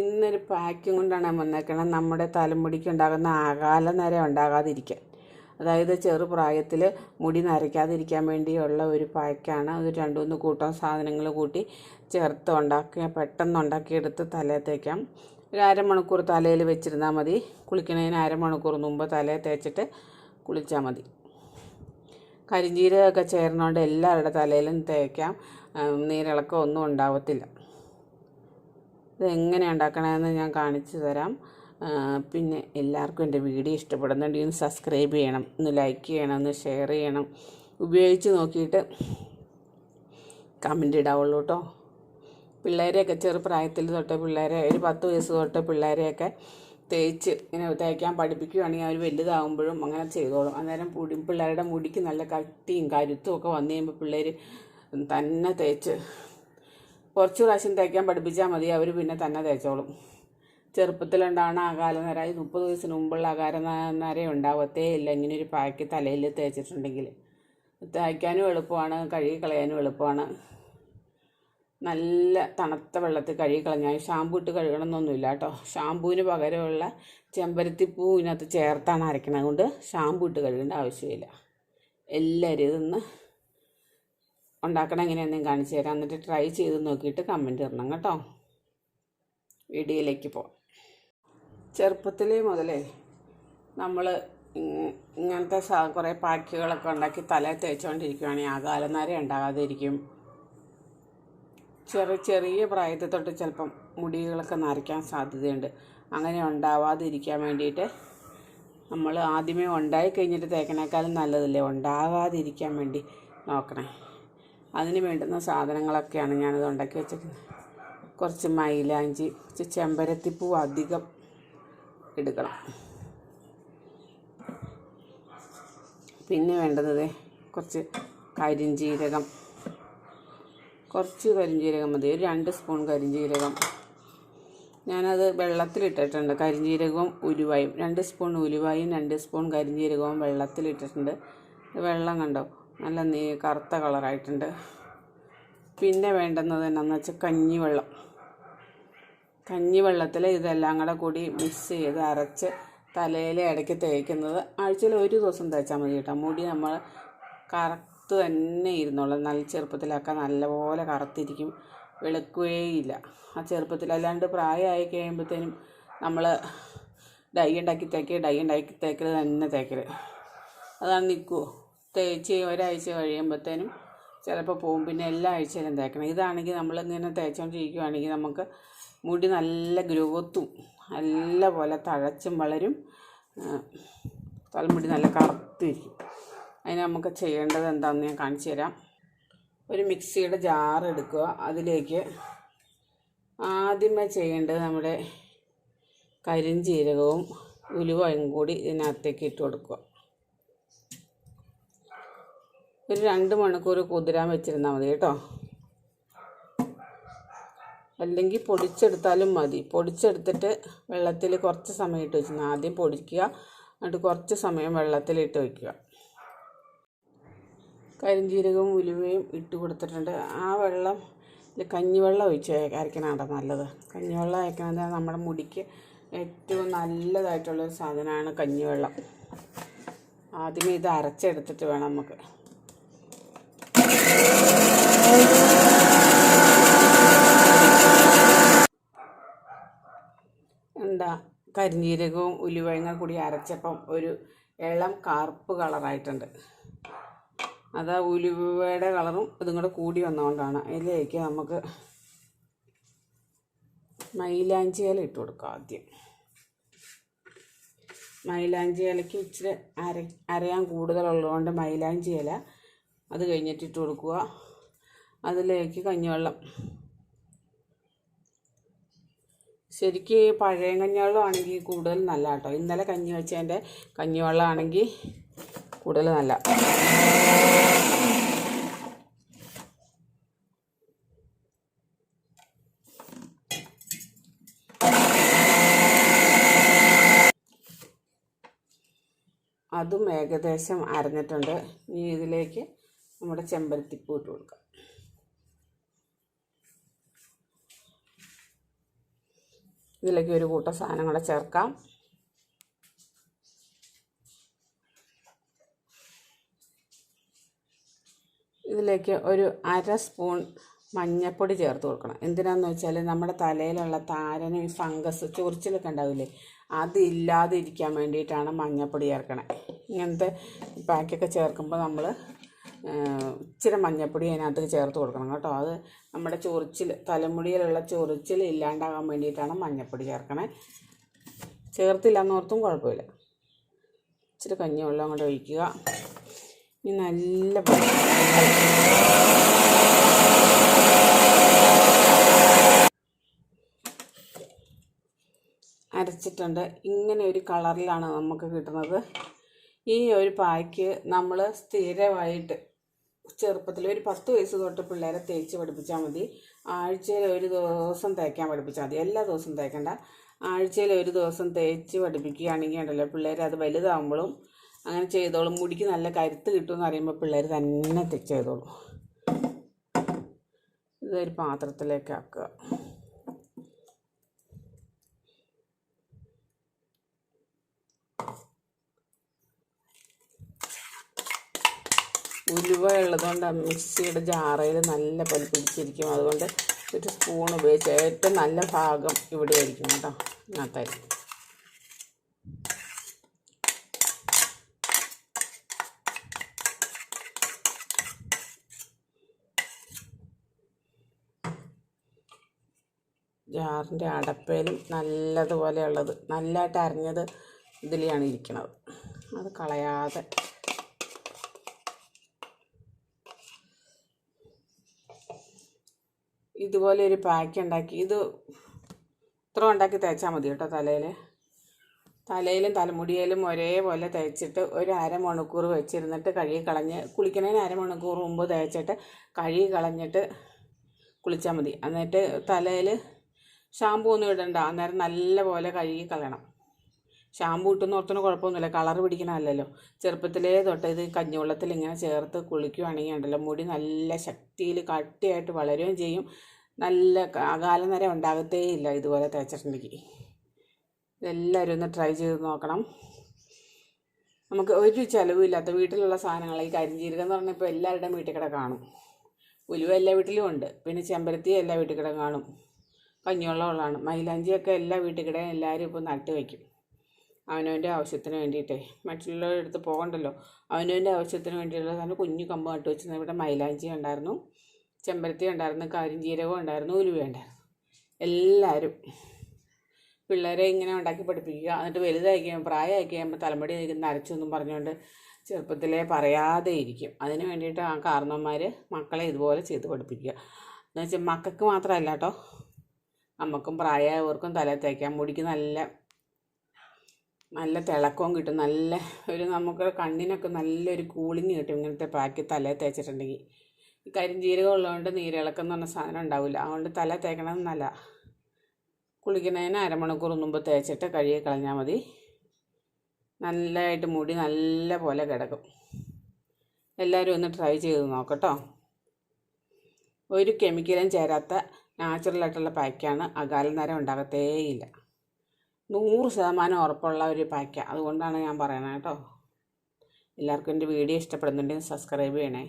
ഇന്നൊരു പാക്കും കൊണ്ടാണ് വന്നേക്കണം നമ്മുടെ തലമുടിക്ക് ഉണ്ടാകുന്ന അകാല നര ഉണ്ടാകാതിരിക്കാൻ. അതായത് ചെറുപ്രായത്തിൽ മുടി നരയ്ക്കാതിരിക്കാൻ വേണ്ടിയുള്ള ഒരു പാക്കാണ്. അത് രണ്ട് മൂന്ന് കൂട്ടം സാധനങ്ങൾ കൂട്ടി ചേർത്ത് ഉണ്ടാക്കിയ പെട്ടെന്ന് ഉണ്ടാക്കിയെടുത്ത് തലയിൽ തേക്കാം. ഒരു അരമണിക്കൂർ തലയിൽ വെച്ചിരുന്നാൽ മതി. കുളിക്കുന്നതിന് അരമണിക്കൂർ മുമ്പ് തലയിൽ തേച്ചിട്ട് കുളിച്ചാൽ മതി. കരിഞ്ചീരകമൊക്കെ ചേർന്നുകൊണ്ട് എല്ലാവരുടെ തലയിലും തേക്കാം. നീരിളക്കം ഒന്നും ഉണ്ടാവത്തില്ല. ഇത് എങ്ങനെ ഉണ്ടാക്കണമെന്ന് ഞാൻ കാണിച്ചു തരാം. പിന്നെ എല്ലാവർക്കും എന്റെ വീഡിയോ ഇഷ്ടപ്പെടുന്നുണ്ടെങ്കിൽ ഒന്ന് സബ്സ്ക്രൈബ് ചെയ്യണം ഒന്ന് ലൈക്ക് ചെയ്യണം ഒന്ന് ഷെയർ ചെയ്യണം. ഉപയോഗിച്ച് നോക്കിയിട്ട് കമന്റ് ഇടാവുള്ളൂ കേട്ടോ പിള്ളേരെയൊക്കെ ചെറുപ്രായത്തിൽ തൊട്ട് പിള്ളേരെ ഒരു പത്ത് വയസ്സ് തൊട്ട് പിള്ളേരെയൊക്കെ തേച്ച് ഇങ്ങനെ തേക്കാൻ പഠിപ്പിക്കുകയാണെങ്കിൽ അവർ വലുതാകുമ്പോഴും അങ്ങനെ ചെയ്തോളും. അന്നേരം മുടി പിള്ളേരുടെ മുടിക്ക് നല്ല കട്ടിയും കരുത്തും ഒക്കെ വന്നു കഴിയുമ്പോൾ പിള്ളേർ തന്നെ തേച്ച് കുറച്ച് പ്രാവശ്യം തേക്കാൻ പഠിപ്പിച്ചാൽ മതി അവർ പിന്നെ തന്നെ തേച്ചോളും. ചെറുപ്പത്തിലുണ്ടാവണ അകാലനര ഈ മുപ്പത് വയസ്സിന് മുമ്പുള്ള അകാലനര ഉണ്ടാവത്തേ ഇല്ല. ഇങ്ങനെ ഒരു പാക്ക് തലയിൽ തേച്ചിട്ടുണ്ടെങ്കിൽ തേക്കാനും എളുപ്പമാണ് കഴുകി കളയാനും എളുപ്പമാണ്. നല്ല തണുത്ത വെള്ളത്തിൽ കഴുകി കളഞ്ഞാൽ ഷാമ്പു ഇട്ട് കഴുകണം എന്നൊന്നുമില്ല കേട്ടോ. ഷാമ്പുവിന് പകരമുള്ള ചെമ്പരത്തിപ്പൂ ഇതിനകത്ത് ചേർത്താണ് അരയ്ക്കണത്. കൊണ്ട് ഷാമ്പു ഇട്ട് കഴുകേണ്ട ആവശ്യമില്ല. എല്ലാവരും ഇതൊന്ന് ഉണ്ടാക്കണം എങ്ങനെയാണെന്ന് ഞാൻ കാണിച്ചു തരാം. എന്നിട്ട് ട്രൈ ചെയ്ത് നോക്കിയിട്ട് കമന്റ് തരണം കേട്ടോ. വീഡിയോയിലേക്ക് പോകാം ചെറുപ്പത്തിലേ മുതലേ നമ്മൾ ഇങ്ങനത്തെ കുറേ പാക്കുകളൊക്കെ ഉണ്ടാക്കി തലയിൽ തേച്ചുകൊണ്ടിരിക്കുകയാണെങ്കിൽ അകാലനര ഉണ്ടാകാതിരിക്കും. ചെറിയ ചെറിയ പ്രായത്തിൽ തൊട്ട് ചിലപ്പം മുടികളൊക്കെ നരയ്ക്കാൻ സാധ്യതയുണ്ട്. അങ്ങനെ ഉണ്ടാവാതിരിക്കാൻ വേണ്ടിയിട്ട് നമ്മൾ ആദ്യമേ ഉണ്ടായി കഴിഞ്ഞിട്ട് തേക്കണേക്കാളും നല്ലതല്ലേ? ഉണ്ടാകാതിരിക്കാൻ വേണ്ടി നോക്കണേ. അതിന് വേണ്ടുന്ന സാധനങ്ങളൊക്കെയാണ് ഞാനത് ഉണ്ടാക്കി വെച്ചിരിക്കുന്നത് കുറച്ച് മൈലാഞ്ചി കുറച്ച് ചെമ്പരത്തിപ്പൂ അധികം എടുക്കണം പിന്നെ വേണ്ടത് കുറച്ച് കരിഞ്ജീരകം കുറച്ച് കരിഞ്ജീരകം മതി. ഒരു രണ്ട് സ്പൂൺ കരിഞ്ജീരകം ഞാനത് വെള്ളത്തിലിട്ടിട്ടുണ്ട്. കരിഞ്ജീരകവും ഉലുവായും. രണ്ട് സ്പൂൺ ഉലുവായും രണ്ട് സ്പൂൺ കരിഞ്ജീരകവും വെള്ളത്തിലിട്ടിട്ടുണ്ട്. വെള്ളം കണ്ടോ? നല്ല നീ കറുത്ത കളറായിട്ടുണ്ട്. പിന്നെ വേണ്ടുന്നത് എന്നാന്ന് വെച്ചാൽ കഞ്ഞിവെള്ളം. കഞ്ഞിവെള്ളത്തിൽ ഇതെല്ലാം കൂടെ കൂടി മിക്സ് ചെയ്ത് അരച്ച് തലയിൽ ഇടയ്ക്ക് തേക്കുന്നത്. ആഴ്ചയിൽ ഒരു ദിവസം തേച്ചാൽ മതി കേട്ടോ. മുടി നമ്മൾ കറുത്ത് തന്നെ ഇരുന്നോളും. നല്ല ചെറുപ്പത്തിലൊക്കെ നല്ലപോലെ കറുത്തിരിക്കും. വെളുക്കുകയില്ല. ആ ചെറുപ്പത്തിൽ അല്ലാണ്ട് പ്രായമായി കഴിയുമ്പോഴത്തേനും നമ്മൾ ഡൈ ഉണ്ടാക്കി തേക്കുക ഡൈ ഉണ്ടാക്കി തേക്കൽ തന്നെ തേക്കൽ അതാണ് നിൽക്കുമോ തേച്ച് ഒരാഴ്ച കഴിയുമ്പോഴത്തേനും ചിലപ്പോൾ പോവും. പിന്നെ എല്ലാ ആഴ്ചയിലും തേക്കണം. ഇതാണെങ്കിൽ നമ്മളിങ്ങനെ തേച്ചുകൊണ്ടിരിക്കുകയാണെങ്കിൽ നമുക്ക് മുടി നല്ല ഗ്രോത്തും നല്ല പോലെ തഴച്ചും വളരും. തലമുടി നല്ല കറുത്തിരിക്കും അതിന് നമുക്ക് ചെയ്യേണ്ടത് എന്താണെന്ന് ഞാൻ കാണിച്ചു തരാം. ഒരു മിക്സിയുടെ ജാർ എടുക്കുക. അതിലേക്ക് ആദ്യമേ ചെയ്യേണ്ടത് നമ്മുടെ കരിഞ്ജീരകവും ഉലുവയും കൂടി ഇതിനകത്തേക്ക് ഇട്ട് കൊടുക്കുക. ഒരു രണ്ട് മണിക്കൂർ കുതിരാൻ വെച്ചിരുന്നാൽ മതി കേട്ടോ. അല്ലെങ്കിൽ പൊടിച്ചെടുത്താലും മതി. പൊടിച്ചെടുത്തിട്ട് വെള്ളത്തിൽ കുറച്ച് സമയം ഇട്ട് വെച്ചു ആദ്യം പൊടിക്കുക എന്നിട്ട് കുറച്ച് സമയം വെള്ളത്തിലിട്ട് വയ്ക്കുക കരിഞ്ജീരകവും ഉലുവയും ഇട്ട് കൊടുത്തിട്ടുണ്ട്. ആ വെള്ളം കഞ്ഞിവെള്ളം ഒഴിച്ച് അരയ്ക്കണതാണ് നല്ലത്. കഞ്ഞിവെള്ളം അയക്കണത് നമ്മുടെ മുടിക്ക് ഏറ്റവും നല്ലതായിട്ടുള്ളൊരു സാധനമാണ് കഞ്ഞിവെള്ളം. ആദ്യമേ ഇത് അരച്ചെടുത്തിട്ട് വേണം നമുക്ക് കരിഞ്ജീരകവും ഉലുവയും കൂടി അരച്ചപ്പം ഒരു ഇളം കറുപ്പ് കളറായിട്ടുണ്ട്. അത് ഉലുവയുടെ കളറും ഇതും കൂടെ കൂടി വന്നതുകൊണ്ടാണ് അതിലേക്ക് നമുക്ക് മൈലാഞ്ചി ഇല ഇട്ട് കൊടുക്കുക ആദ്യം. മൈലാഞ്ചി ഇലയ്ക്ക് ഇച്ചിരി അര അരയാൻ കൂടുതലുള്ളതുകൊണ്ട് മൈലാഞ്ചി ഇല അത് കഴിഞ്ഞിട്ട് ഇട്ട് കൊടുക്കുക. അതിലേക്ക് കഞ്ഞിവെള്ളം ശരിക്ക് പഴയ കഞ്ഞിവെള്ളം ആണെങ്കിൽ കൂടുതൽ നല്ല കേട്ടോ ഇന്നലെ കഞ്ഞി വെച്ചതിന്റെ കഞ്ഞിവെള്ളമാണെങ്കിൽ കൂടുതൽ നല്ല. അതും ഏകദേശം അരഞ്ഞിട്ടുണ്ട്. ഇനി ഇതിലേക്ക് നമ്മുടെ ചെമ്പരത്തിപ്പൂ ഇട്ട് കൊടുക്കാം. ഇതിലേക്ക് ഒരു കൂട്ടം സാധനങ്ങൾ ചേർക്കാം. ഇതിലേക്ക് ഒരു അര സ്പൂൺ മഞ്ഞൾപ്പൊടി ചേർത്ത് കൊടുക്കണം. എന്തിനാന്ന് വെച്ചാൽ നമ്മുടെ തലയിലുള്ള താരനും ഈ ഫംഗസ് ചൊറിച്ചിലൊക്കെ ഉണ്ടാവില്ലേ അതില്ലാതിരിക്കാൻ വേണ്ടിയിട്ടാണ് മഞ്ഞൾപ്പൊടി ചേർക്കണേ. ഇങ്ങനത്തെ പാക്കൊക്കെ ചേർക്കുമ്പോൾ നമ്മൾ ഇച്ചിരി മഞ്ഞൾപ്പൊടി അതിനകത്ത് ചേർത്ത് കൊടുക്കണം കേട്ടോ. അത് നമ്മുടെ ചൊറിച്ചിൽ തലമുടിയിലുള്ള ചൊറിച്ചിൽ ഇല്ലാണ്ടാകാൻ വേണ്ടിയിട്ടാണ് മഞ്ഞൾപ്പൊടി ചേർക്കണേ. ചേർത്തില്ല എന്നോർത്തും കുഴപ്പമില്ല. ഇച്ചിരി കഞ്ഞിവെള്ളം അങ്ങോട്ട് ഒഴിക്കുക. ഇനി നല്ല അരച്ചിട്ടുണ്ട്. ഇങ്ങനെ ഒരു കളറിലാണ് നമുക്ക് കിട്ടുന്നത്. ഈ ഒരു പായ്ക്ക് നമ്മൾ സ്ഥിരമായിട്ട് ചെറുപ്പത്തിൽ ഒരു പത്ത് വയസ്സ് തൊട്ട് പിള്ളേരെ തേച്ച് പഠിപ്പിച്ചാൽ മതി. ആഴ്ചയിൽ ഒരു ദിവസം തേക്കാൻ പഠിപ്പിച്ചാൽ മതി. എല്ലാ ദിവസവും തേക്കണ്ട. ആഴ്ചയിൽ ഒരു ദിവസം തേച്ച് പഠിപ്പിക്കുകയാണെങ്കിൽ ഉണ്ടല്ലോ പിള്ളേർ അത് വലുതാകുമ്പോഴും അങ്ങനെ ചെയ്തോളും. മുടിക്ക് നല്ല കരുത്ത് കിട്ടുമെന്ന് അറിയുമ്പോൾ പിള്ളേർ തന്നെ ചെയ്തോളും. ഇതൊരു പാത്രത്തിലേക്ക് ആക്കുക. ഉലുവ ഉള്ളതുകൊണ്ട് മിക്സിയുടെ ജാറയിൽ നല്ല പോലെ പിടിച്ചിരിക്കും. അതുകൊണ്ട് ഒരു സ്പൂൺ ഉപയോഗിച്ച് ഏറ്റവും നല്ല ഭാഗം ഇവിടെ ആയിരിക്കും കേട്ടോ ഇതിനകത്തായിരിക്കും. ജാറിന്റെ അടപ്പയിലും നല്ലതുപോലെയുള്ളത് നല്ലതായിട്ട് അരഞ്ഞത് ഇതിലെയാണ് ഇരിക്കുന്നത് അത് കളയാതെ ഇതുപോലെ ഒരു പാക്ക് ഉണ്ടാക്കി. ഇത് ഇത്ര ഉണ്ടാക്കി തേച്ചാൽ മതി കേട്ടോ തലയിൽ തലയിലും തലമുടിയിലും ഒരേപോലെ തേച്ചിട്ട് ഒരു അരമണിക്കൂർ വെച്ചിരുന്നിട്ട് കഴുകി കളഞ്ഞ് കുളിക്കുന്നതിന് അരമണിക്കൂർ മുമ്പ് തേച്ചിട്ട് കഴുകി കളഞ്ഞിട്ട് കുളിച്ചാൽ മതി. എന്നിട്ട് തലയിൽ ഷാമ്പൂ ഒന്നും ഇടണ്ട. അന്നേരം നല്ല പോലെ കഴുകി കളയണം. ഷാമ്പൂ ഇട്ടെന്ന് ഓർത്തിന് കുഴപ്പമൊന്നുമില്ല. കളർ പിടിക്കണമല്ലല്ലോ ചെറുപ്പത്തിലേ തൊട്ട് ഇത് കഞ്ഞിവെള്ളത്തിൽ ഇങ്ങനെ ചേർത്ത് കുളിക്കുകയാണെങ്കിൽ ഉണ്ടല്ലോ മുടി നല്ല ശക്തിയിൽ കട്ടിയായിട്ട് വളരുകയും ചെയ്യും. നല്ല കാലനര ഉണ്ടാകത്തേ ഇല്ല ഇതുപോലെ തേച്ചിട്ടുണ്ടെങ്കിൽ. ഇതെല്ലാവരും ഒന്ന് ട്രൈ ചെയ്ത് നോക്കണം. നമുക്ക് ഒരു ചിലവില്ലാത്ത വീട്ടിലുള്ള സാധനങ്ങൾ ഈ കരിഞ്ചീരകം എന്ന് പറഞ്ഞാൽ ഇപ്പോൾ എല്ലാവരുടെയും വീട്ടിൽ കിട കാണും. ഉലുവ എല്ലാ വീട്ടിലും ഉണ്ട്. പിന്നെ ചെമ്പരത്തി എല്ലാ വീട്ടിൽ കിട കാണും. കഞ്ഞിവെള്ളമുള്ളതാണ് മൈലാഞ്ചിയൊക്കെ എല്ലാ വീട്ടിൽ കിടയും എല്ലാവരും ഇപ്പോൾ നട്ട് വയ്ക്കും അവനവന്റെ ആവശ്യത്തിന് വേണ്ടിയിട്ടേ. മറ്റുള്ളവരുടെ അടുത്ത് പോകണ്ടല്ലോ. അവനവന്റെ ആവശ്യത്തിന് വേണ്ടിയിട്ടുള്ള തന്നെ കുഞ്ഞു കമ്പ് നട്ട് ഇവിടെ മൈലാഞ്ചി ഉണ്ടായിരുന്നു. ചെമ്പരത്തി ഉണ്ടായിരുന്നു കരിഞ്ചീരകം ഉണ്ടായിരുന്നു ഉലുവ ഉണ്ടായിരുന്നു. എല്ലാവരും പിള്ളേരെ ഇങ്ങനെ ഉണ്ടാക്കി പഠിപ്പിക്കുക എന്നിട്ട് വലുതായി കഴിയുമ്പോൾ പ്രായമായി കഴിയുമ്പോൾ തലമുടി നരച്ചു എന്നും പറഞ്ഞുകൊണ്ട് ചെറുപ്പത്തിലേ പറയാതെ ഇരിക്കും. അതിന് വേണ്ടിയിട്ട് ആ കാരണവന്മാർ മക്കളെ ഇതുപോലെ ചെയ്ത് പഠിപ്പിക്കുക. എന്ന് വെച്ചാൽ മക്കൾക്ക് മാത്രമല്ല കേട്ടോ നമുക്കും പ്രായമായവർക്കും തല തേക്കാം മുടിക്ക് നല്ല നല്ല തിളക്കവും കിട്ടും. നല്ല ഒരു നമുക്ക് കണ്ണിനൊക്കെ നല്ലൊരു കൂളിങ് കിട്ടും ഇങ്ങനത്തെ പാക്കി തലയിൽ തേച്ചിട്ടുണ്ടെങ്കിൽ. ഈ കരിഞ്ചീരകം ഉള്ളതുകൊണ്ട് നീരിളക്കം എന്ന് പറഞ്ഞ സാധനം ഉണ്ടാവില്ല. അതുകൊണ്ട് തല തേക്കണം നല്ല കുളിക്കുന്നതിന് അരമണിക്കൂർ മുമ്പ് തേച്ചിട്ട് കഴുകി കളഞ്ഞാൽ മതി. നല്ലതായിട്ട് മുടി നല്ല പോലെ കിടക്കും. എല്ലാവരും ഒന്ന് ട്രൈ ചെയ്ത് നോക്കട്ടോ. ഒരു കെമിക്കലും ചേരാത്ത നാച്ചുറലായിട്ടുള്ള പാക്കാണ് അകാലനരം ഉണ്ടാകത്തേയില്ല. നൂറ് ശതമാനം ഉറപ്പുള്ള ഒരു പാക്കാണ് അതുകൊണ്ടാണ് ഞാൻ പറയുന്നത് കേട്ടോ. എല്ലാവർക്കും എന്റെ വീഡിയോ ഇഷ്ടപ്പെടുന്നുണ്ടെങ്കിൽ സബ്സ്ക്രൈബ് ചെയ്യണേ.